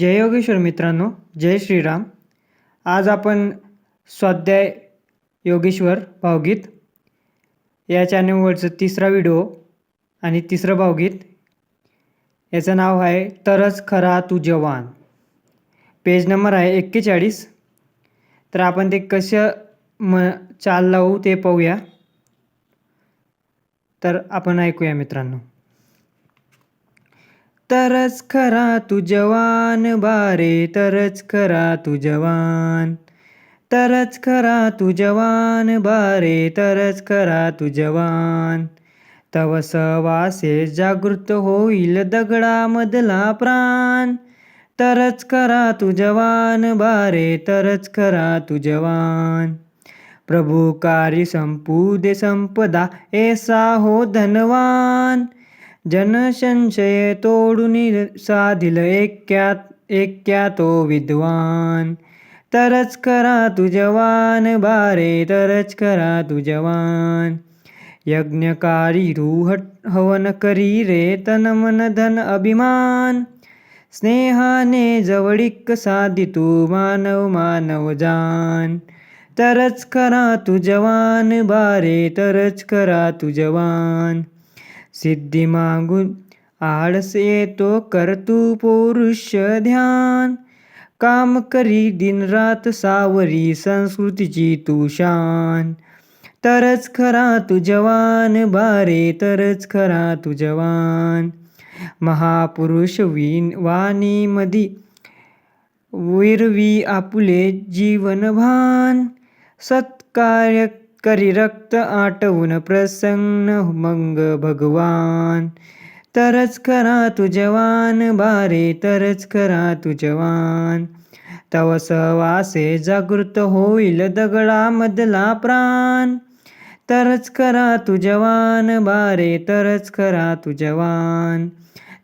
जय योगेश्वर मित्रांनो जय श्रीराम. आज आपण स्वाध्याय योगेश्वर भावगीत या चॅनलवरचं तिसरा व्हिडिओ आणि तिसरं भावगीत. याचं नाव आहे तरच खरा तू जवान. पेज नंबर आहे एक्केचाळीस. तर आपण ते कसं म चाल लावू ते पाहूया. तर आपण ऐकूया मित्रांनो. तरच खरा तू जवान बारे तरच खरा तू जवान. तरच खरा तू जवान बारे तरच खरा तू जवान. तव सवासे जागृत होईल दगडामधला प्राण. तरच खरा तू जवान बारे तरच खरा तू जवान. प्रभू कार्य संपू दे संपदा ऐसा हो धनवान. जनसंशय तोडून साधिल एक्यात एक्या तो विद्वान. तरच करा तुजवान बारे तरच करा तुजवान यज्ञकारी रूह हवन करी रे तन मन धन अभिमान. स्नेहाने जवळीक साधी तू मानव मानव जान. तरच करा तुजवान बारे तरच करा तुजवान सिद्धी मागून आळस येतो कर तू पौरुष ध्यान. काम करी दिनरात सावरी संस्कृतीची तू शान. तरच खरा तू जवान बारे तरच खरा तू जवान. महापुरुष विन वाणी मधी विरवी आपुले जीवन भान सत्कार्य करी रक्त आटवून प्रसन्न मंग भगवान. तरच करा तू जवान बारे तरच करा तू जवान. तव सवासे जागृत होईल दगडामधला प्राण. तरच करा तू जवान बारे तरच करा तू जवान.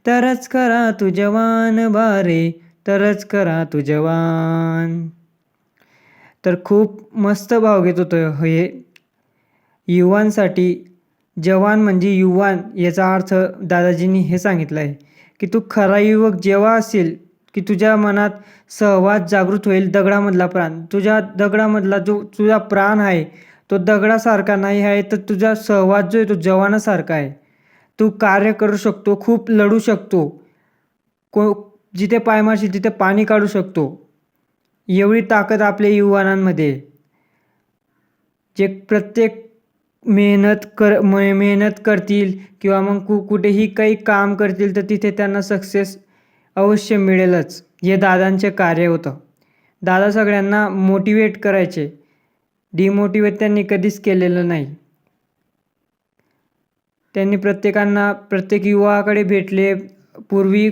तरच करा तू जवान बारे तरच करा तू जवान. तर खूप मस्त भाव घेत होतं हे युवांसाठी जवान म्हणजे युवान याचा अर्थ दादाजींनी हे सांगितलं आहे की तू खरा युवक जेव्हा असेल की तुझ्या मनात सहवास जागृत होईल दगडामधला प्राण. तुझ्या दगडामधला जो तुझा प्राण आहे तो दगडासारखा नाही आहे तर तुझा सहवास जो आहे तो जवानासारखा आहे. तू कार्य करू शकतो खूप लढू शकतो. को जिथे पायमाशी तिथे पाणी काढू शकतो. एवढी ताकद आपल्या युवानांमध्ये. जे प्रत्येक मेहनत कर म मेहनत करतील किंवा मग कु कुठेही काही काम करतील तर तिथे त्यांना सक्सेस अवश्य मिळेलच. हे दादांचे कार्य होतं. दादा सगळ्यांना मोटिवेट करायचे. डिमोटिवेट त्यांनी कधीच केलेलं नाही. त्यांनी प्रत्येकांना प्रत्येक युवाकडे भेटले. पूर्वी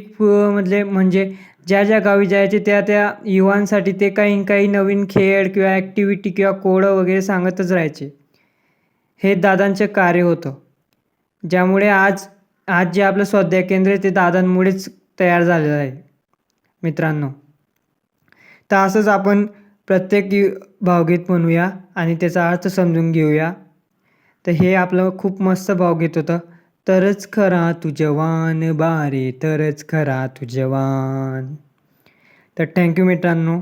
मधले म्हणजे ज्या ज्या गावी जायचे त्या त्या युवांसाठी ते काही काही नवीन खेळ किंवा ॲक्टिव्हिटी किंवा कोडं वगैरे सांगतच राहायचे. हे दादांचे कार्य होतं. ज्यामुळे आज आज जे आपलं स्वाध्याय केंद्र आहे ते दादांमुळेच तयार झालेलं आहे. मित्रांनो तर असंच आपण प्रत्येक भावगीत म्हणूया आणि त्याचा अर्थ समजून घेऊया. तर हे आपलं खूप मस्त भावगीत होतं. तरच खरा तू जवान बारे तरच खरा तू जवान तर थँक्यू मित्रांनो.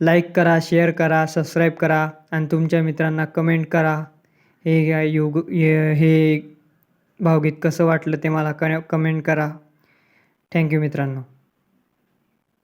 लाईक करा शेअर करा सबस्क्राईब करा आणि तुमच्या मित्रांना कमेंट करा. हे योग हे भावगीत कसं वाटलं ते मला क कमेंट करा. थँक्यू मित्रांनो.